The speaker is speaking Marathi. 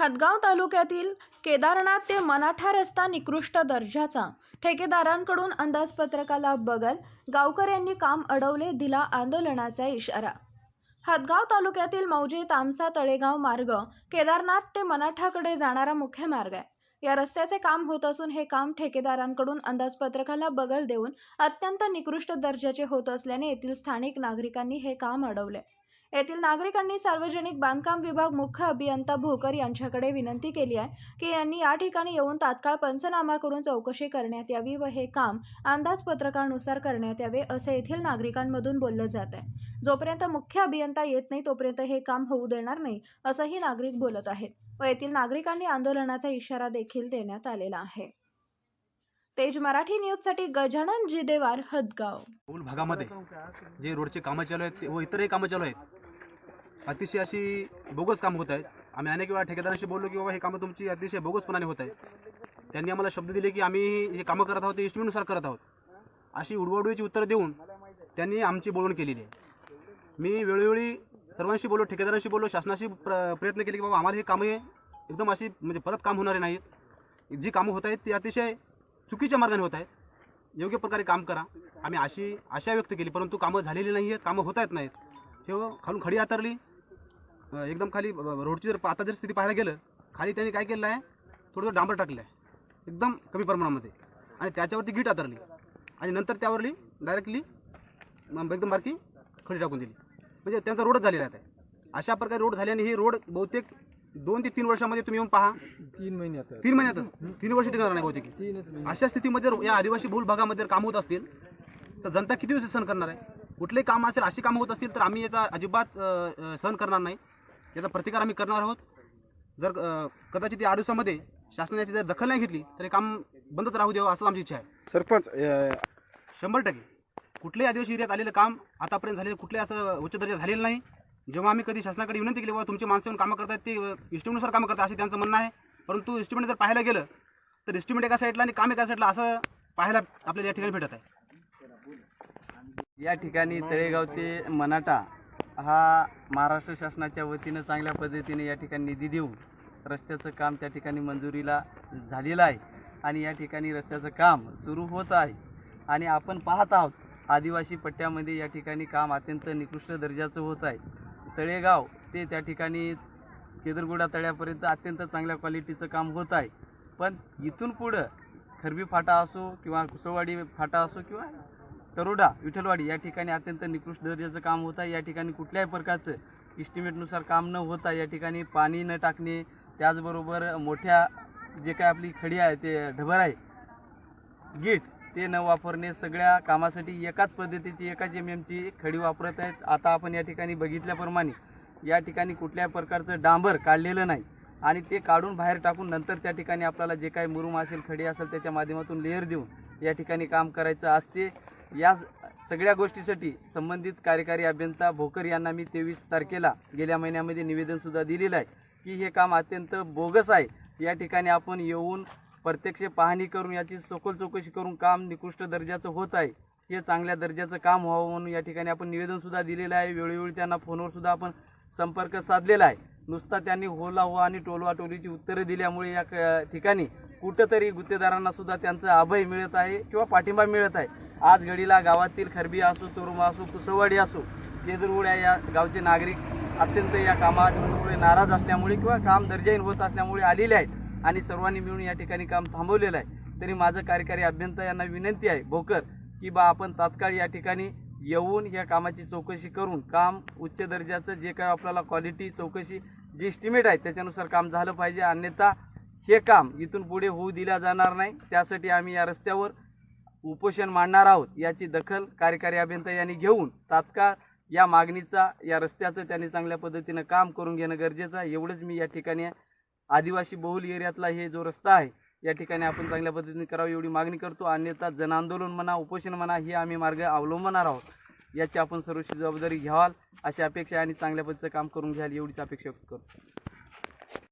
हदगाव तालुक्यातील केदारनाथ ते मनाठा रस्ता निकृष्ट दर्जाचा. ठेकेदारांकडून अंदाजपत्रकाला बगल गावकऱ्यांनी काम अडवले दिला आंदोलनाचा इशारा. हदगाव तालुक्यातील मौजे तामसा तळेगाव मार्ग केदारनाथ ते मनाठाकडे जाणारा मुख्य मार्ग आहे. या रस्त्याचे काम होत असून हे काम ठेकेदारांकडून अंदाजपत्रकाला बगल देऊन अत्यंत निकृष्ट दर्जाचे होत असल्याने येथील स्थानिक नागरिकांनी हे काम अडवले. येथील नागरिकांनी सार्वजनिक बांधकाम विभाग मुख्य अभियंता भोकर यांच्याकडे विनंती केली आहे की यांनी या ठिकाणी येऊन तात्काळ पंचनामा करून चौकशी करण्यात यावी व हे काम अंदाजपत्रकानुसार करण्यात यावे असे येथील नागरिकांमधून बोललं जात आहे. जोपर्यंत मुख्य अभियंता येत नाही तोपर्यंत हे काम होऊ देणार नाही असंही नागरिक बोलत आहेत व येथील नागरिकांनी आंदोलनाचा इशारा देखील देण्यात आलेला आहे. तेज मराठी न्यूजसाठी गजानन जिदेवार हदगाव. बहुल भागामध्ये जे रोडचे कामं चालू आहेत ते- व इतरही कामं चालू आहेत अतिशय अशी बोगस कामं होत आहेत. आम्ही अनेक वेळा ठेकेदारांशी बोललो की बाबा हे कामं तुमची अतिशय बोगसपणाने होत आहेत. त्यांनी आम्हाला शब्द दिले की आम्ही हे कामं करत आहोत ते इस्टिमेटनुसार करत आहोत. अशी उडवाडवीची उत्तरं देऊन त्यांनी आमची बोलवण केलेली आहे. मी वेळोवेळी सर्वांशी बोललो ठेकेदारांशी बोललो शासनाशी प्र प्रयत्न केले की बाबा आम्हाला हे कामं एकदम अशी म्हणजे परत काम होणारे नाहीत. जी कामं होत आहेत ती अतिशय चुकीच्या मार्गाने होत आहेत योग्य प्रकारे काम करा. आम्ही अशी आशा व्यक्त केली परंतु कामं झालेली नाही आहेत कामं होता येत नाहीत. हे खालून खडी आतरली. एकदम खाली रोडची जर आता जर स्थिती पाहायला गेलं खाली त्यांनी काय केलं आहे? थोडंसं डांबर टाकलं आहे. एकदम कमी प्रमाणामध्ये. आणि त्याच्यावरती गीट आतरली. आणि नंतर त्यावरली डायरेक्टली एकदम बारकी खडी टाकून दिली. म्हणजे त्यांचा रोडच झालेला आहे. अशा प्रकारे रोड झाल्याने ही रोड बहुतेक दोन ते तीन वर्षामध्ये तुम्ही येऊन पहा. तीन महिन्यात तीन महिन्यातच. तीन वर्ष टिकणार नाही बहुतेक. अशा स्थितीमध्ये जर या आदिवासी बहुल भागामध्ये जर काम होत असतील तर जनता किती दिवस सहन करणार आहे? कुठलेही काम असेल अशी कामं होत असतील तर आम्ही याचा अजिबात सहन करणार नाही. याचा प्रतिकार आम्ही करणार आहोत. जर कदाचित या आडुसामध्ये शासनाची जर दखल नाही घेतली तर हे काम बंदच राहू द्यावं असं आमची इच्छा आहे. सरपंच शंभर टक्के. कुठल्याही आदिवासी एरियात आलेलं काम आतापर्यंत झालेलं कुठलंही असं उच्च दर्जा झालेलं नाही. जेव्हा आम्ही कधी शासनाकडे विनंती केली बाबा तुमचे माणसं येऊन कामं करतात ते इस्टिमेटनुसार कामं करतात असे त्यांचं म्हणणं आहे. परंतु इस्टिमेट जर पाहायला गेलं तर इस्टिमेट एका साईडला आणि काम एका साईडला असं पाहायला आपल्याला या ठिकाणी भेटत आहे. या ठिकाणी तळेगाव ते मनाटा हा महाराष्ट्र शासनाच्या वतीनं चांगल्या पद्धतीने या ठिकाणी निधी देऊन रस्त्याचं काम त्या ठिकाणी मंजुरीला झालेलं आहे आणि या ठिकाणी रस्त्याचं काम सुरू होत आहे. आणि आपण पाहत आहोत आदिवासी पट्ट्यामध्ये या ठिकाणी काम अत्यंत निकृष्ट दर्जाचं होत आहे. तळेगाव ते त्या ठिकाणी केदरगुडा तळ्यापर्यंत अत्यंत चांगल्या क्वालिटीचं काम होत आहे. पण इथून पुढं खरबी फाटा असो किंवा कुसळवाडी फाटा असो किंवा तरोडा विठ्ठलवाडी या ठिकाणी अत्यंत निकृष्ट दर्जाचं काम होत आहे. या ठिकाणी कुठल्याही प्रकारचं इस्टिमेटनुसार काम न होता या ठिकाणी पाणी न टाकणे त्याचबरोबर मोठ्या जे काय आपली खडी आहे ते ढबर आहे गीट ते न वापरणे सगळ्या कामासाठी एकाच पद्धतीची एकाच एम एमची खडी वापरत आहेत. आता आपण या ठिकाणी बघितल्याप्रमाणे या ठिकाणी कुठल्याही प्रकारचं डांबर काढलेलं नाही आणि ते काढून बाहेर टाकून नंतर त्या ठिकाणी आपल्याला जे काही मुरुम असेल खडी असेल त्याच्या माध्यमातून लेअर देऊन या ठिकाणी काम करायचं असते. या सगळ्या गोष्टीसाठी संबंधित कार्यकारी अभियंता भोकर यांना मी तेवीस तारखेला गेल्या महिन्यामध्ये निवेदनसुद्धा दिलेलं आहे की हे काम अत्यंत बोगस आहे. या ठिकाणी आपण येऊन प्रत्यक्ष पाहणी करून याची सखोल चौकशी करून काम निकृष्ट दर्जाचं होत आहे. हे चांगल्या दर्जाचं काम व्हावं म्हणून या ठिकाणी आपण निवेदनसुद्धा दिलेलं आहे. वेळोवेळी त्यांना फोनवरसुद्धा आपण संपर्क साधलेला आहे. नुसता त्यांनी होला हो आणि टोलवा टोलीची उत्तरं दिल्यामुळे या क- ठिकाणी कुठंतरी गुत्तेदारांनासुद्धा त्यांचं अभय मिळत आहे किंवा पाठिंबा मिळत आहे. आज घडीला गावातील खरबी असो तोरुमा असो कुसवाडी असो केदरगुड्या या गावचे नागरिक अत्यंत या कामामुळे नाराज असल्यामुळे किंवा काम दर्जाहीन होत असल्यामुळे आलेले आहेत. आणि सर्वांनी मिळून या ठिकाणी काम थांबवलेलं आहे. तरी माझं कार्यकारी अभियंता यांना विनंती आहे भोकर की बा आपण तात्काळ या ठिकाणी येऊन या कामाची चौकशी करून काम उच्च दर्जाचं जे काय आपल्याला क्वालिटी चौकशी जे इस्टिमेट आहे त्याच्यानुसार काम झालं पाहिजे. अन्यथा हे काम इथून पुढे होऊ दिल्या जाणार नाही. त्यासाठी आम्ही या रस्त्यावर उपोषण मांडणार आहोत. याची दखल कार्यकारी अभियंता यांनी घेऊन तात्काळ या मागणीचा या रस्त्याचं त्यांनी चांगल्या पद्धतीनं काम करून घेणं गरजेचं आहे. एवढंच मी या ठिकाणी आदिवासी बहुल एरियातला हे जो रस्ता आहे या ठिकाणी आपण चांगल्या पद्धतीने करावं एवढी मागणी करतो. अन्यथा जनआंदोलन म्हणा उपोषण म्हणा हे आम्ही मार्ग अवलंबणार आहोत. याची आपण सर्वशी जबाबदारी घ्यावाल अशी अपेक्षा आणि चांगल्या पद्धतीचं काम करून घ्याल एवढीच अपेक्षा करतो.